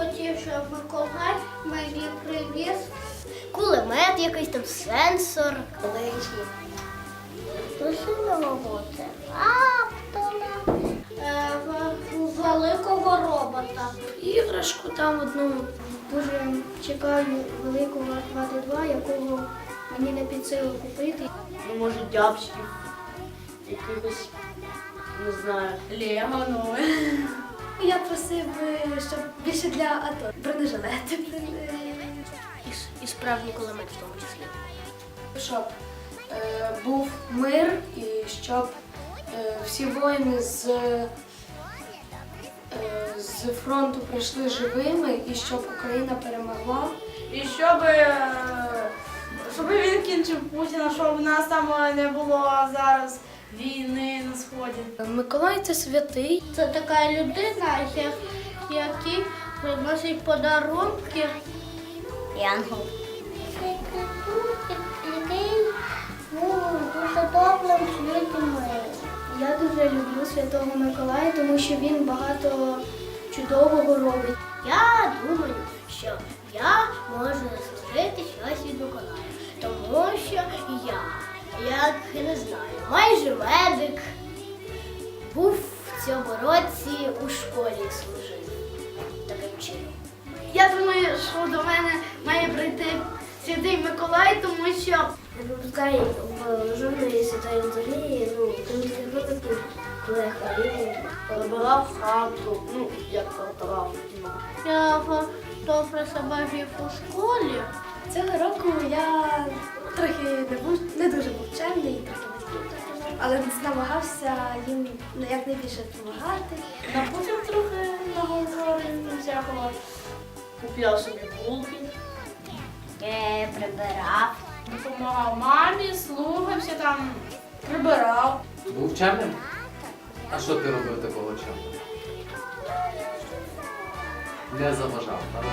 хотів, щоб Миколай мені приніс Кулемет, якийсь там сенсор. Лижі. Лисиного бути. Аптона. е, великого робота. Іграшку там одну. Дуже чекаю великого Архвати 2, якого мені не під силу купити. Ну, може, дябчиків. Якихось, не знаю. Лего нове. Я просив, щоб більше для АТО. Бронежилети. І, с- і справжній кулемет в тому числі. щоб е, був мир і щоб е, всі воїни з, е, з фронту прийшли живими і щоб Україна перемогла. І щоб, е, щоб він кінчив Путіна, щоб в нас там е, не було зараз війни на сході. Миколай це святий. Це така людина, як- який приносить подарунки. Янгол. Який був дуже добрим. Я дуже люблю Святого Миколая, тому що він багато чудового робить. Я думаю, що я можу заслужити щось від Миколая, тому що я, як не знаю, майже медик, був в цьому році у школі служив таким чином. Я думаю, що до мене має прийти святий Миколай, тому що Випускає в жодної святої зорі, ну, там такі випадки, коли хворіє. прибирав хату, ну, як прибирав. Я в- добре себе вів у школі. Цього року я трохи не був не дуже був чемний, трохи але намагався їм якнайбільше допомагати. А потім трохи наговорив всякого. Купляв собі булки, Е, прибирав. допомагав мамі, слухався там, прибирав. Був чемним? А що ти робив такого чемним? Не заважав, так?